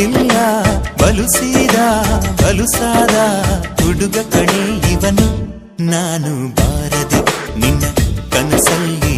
ಗೊತ್ತಿಲ್ಲ ಬಲು ಸೀದಾ ಬಲುಸಾದ ಹುಡುಗ ಕಣೆ ಇವನು. ನಾನು ಬಾರದೆ ನಿನ್ನ ಕನಸಲ್ಲಿ